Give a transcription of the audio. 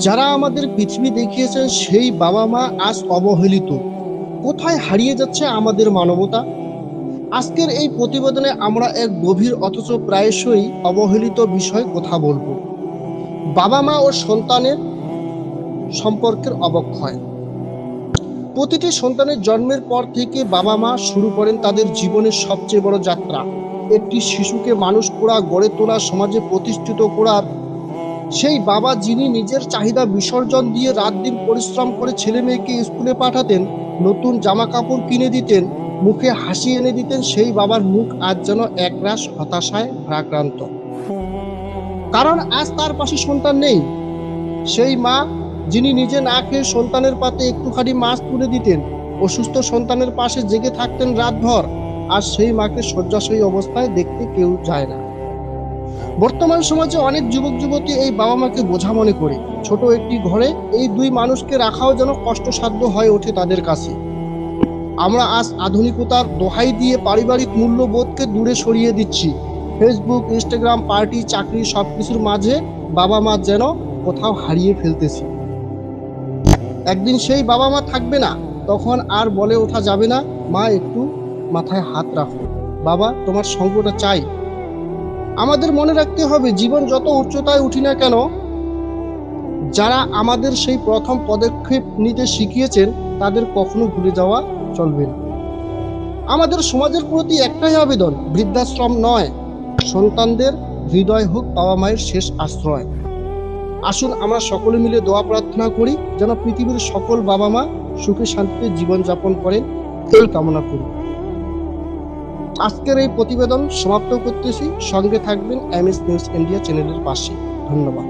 যারা আমাদের পৃথিবী দেখিয়েছেন, সেই বাবা মা আজ অবহেলিত। কোথায় হারিয়ে যাচ্ছে আমাদের মানবতা? আজকের এই প্রতিবেদনে আমরা এক গভীর অথচ প্রায়শই অবহেলিত বিষয়ে কথা বলব। বাবা মা ও সন্তানের সম্পর্কের অবক্ষয়। প্রতিটি সন্তানের জন্মের পর থেকে বাবা মা শুরু করেন তাদের জীবনের সবচেয়ে বড় যাত্রা। একটি শিশুকে মানুষ করা গড়ে তোলা, সমাজে প্রতিষ্ঠিত করার সেই বাবা যিনি নিজের চাহিদা বিসর্জন দিয়ে রাত দিন পরিশ্রম করে ছেলে মেয়েকে স্কুলে পাঠাতেন, নতুন জামা কাপড় কিনে দিতেন, মুখে হাসি এনে দিতেন, সেই বাবার মুখ আজ যেন একরাশ হতাশায় ভারাক্রান্ত। কারণ আজ তার পাশে সন্তান নেই। সেই মা যিনি নিজে না খেয়ে সন্তানের পাতে একটুখানি মাছ তুলে দিতেন, অসুস্থ সন্তানের পাশে জেগে থাকতেন রাতভর আর সেই মাকে শয্যাশয়ী অবস্থায় দেখতে কেউ যায় না। বর্তমান সমাজে অনেক যুবক, যুবতী এই বাবা মাকে বোঝা মনে করে। ছোট একটি ঘরে এই দুই মানুষকে রাখাও যেন কষ্টসাধ্য হয়ে ওঠে তাদের কাছে। আমরা আজ আধুনিকতার দোহাই দিয়ে পারিবারিক মূল্যবোধকে দূরে সরিয়ে দিচ্ছি। ফেসবুক ইনস্টাগ্রাম পার্টি, চাকরি সব কিছুর মাঝে বাবা মা যেন কোথাও হারিয়ে ফেলতেছি। একদিন সেই বাবা মা থাকবে না, তখন আর বলে ওঠা যাবে না, মা, একটু মাথায় হাত রাখো। বাবা, তোমার সঙ্গটা চাই। আমাদের মনে রাখতে হবে, জীবন যত উচ্চতায় উঠি না কেন, যারা আমাদের সেই প্রথম পদক্ষেপ নিতে শিখিয়েছেন, তাদের কখনো ভুলে যাওয়া চলবে না। আমাদের সমাজের প্রতি একটাই আবেদন, বৃদ্ধাশ্রম নয়, সন্তানদের হৃদয় হোক বাবা মায়ের শেষ আশ্রয়। আসুন আমরা সকলে মিলে দোয়া প্রার্থনা করি, যেন পৃথিবীর সকল বাবা মা সুখে শান্তিতে জীবনযাপন করেন। এই কামনা করি। আজকের এই প্রতিবেদন সমাপ্ত করতেছি। সঙ্গে থাকবেন এম এস নিউজ ইন্ডিয়া চ্যানেলের পাশে। ধন্যবাদ।